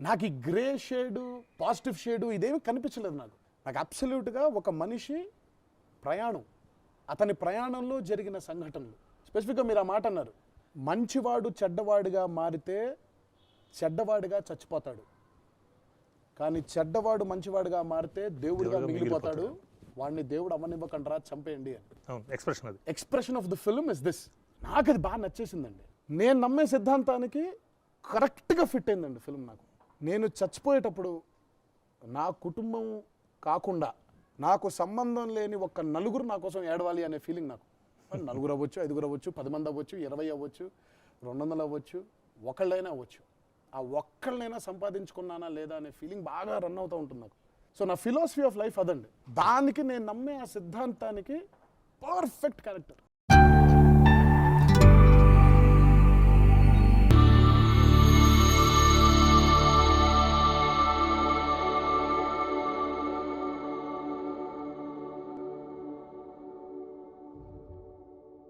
నాకు. ఈ grey shade positive shade ఇదేమి కనిపించలేదు నాకు. నాకు అబ్సల్యూట్గా ఒక మనిషి ప్రయాణం. అతని ప్రయాణంలో జరిగిన సంఘటనలు. స్పెసిఫిక్గా మీరు ఆ మాట అన్నారు. మంచివాడు చెడ్డవాడిగా మారితే చెడ్డవాడిగా చచ్చిపోతాడు. కానీ చెడ్డవాడు మంచివాడిగా మారితే దేవుడిగా మిగిలిపోతాడు. వాడిని దేవుడు అవ్వనివ్వకండ్రా చంపేయండి అని. ఎక్స్ప్రెషన్ అది. Expression of the film is this నాకు అది బాగా నచ్చేసిందండి. నేను నమ్మే సిద్ధాంతానికి కరెక్ట్గా ఫిట్ అయిందండి ఫిల్మ్ నాకు. నేను చచ్చిపోయేటప్పుడు నా కుటుంబం కాకుండా నాకు సంబంధం లేని ఒక్క నలుగురు నా కోసం ఏడవాలి అనే ఫీలింగ్ నాకు. నలుగురు అవ్వచ్చు ఐదుగురు అవ్వచ్చు పది మంది అవ్వచ్చు ఇరవై అవ్వచ్చు రెండు వందలు అవ్వచ్చు ఒకళ్ళైనా అవ్వచ్చు. ఆ ఒక్కళ్ళనైనా సంపాదించుకున్నానా లేదా అనే ఫీలింగ్ బాగా రన్ అవుతూ ఉంటుంది నాకు. సో నా ఫిలాసఫీ ఆఫ్ లైఫ్ అదండి. దానికి నేను నమ్మే ఆ సిద్ధాంతానికి పర్ఫెక్ట్ క్యారెక్టర్.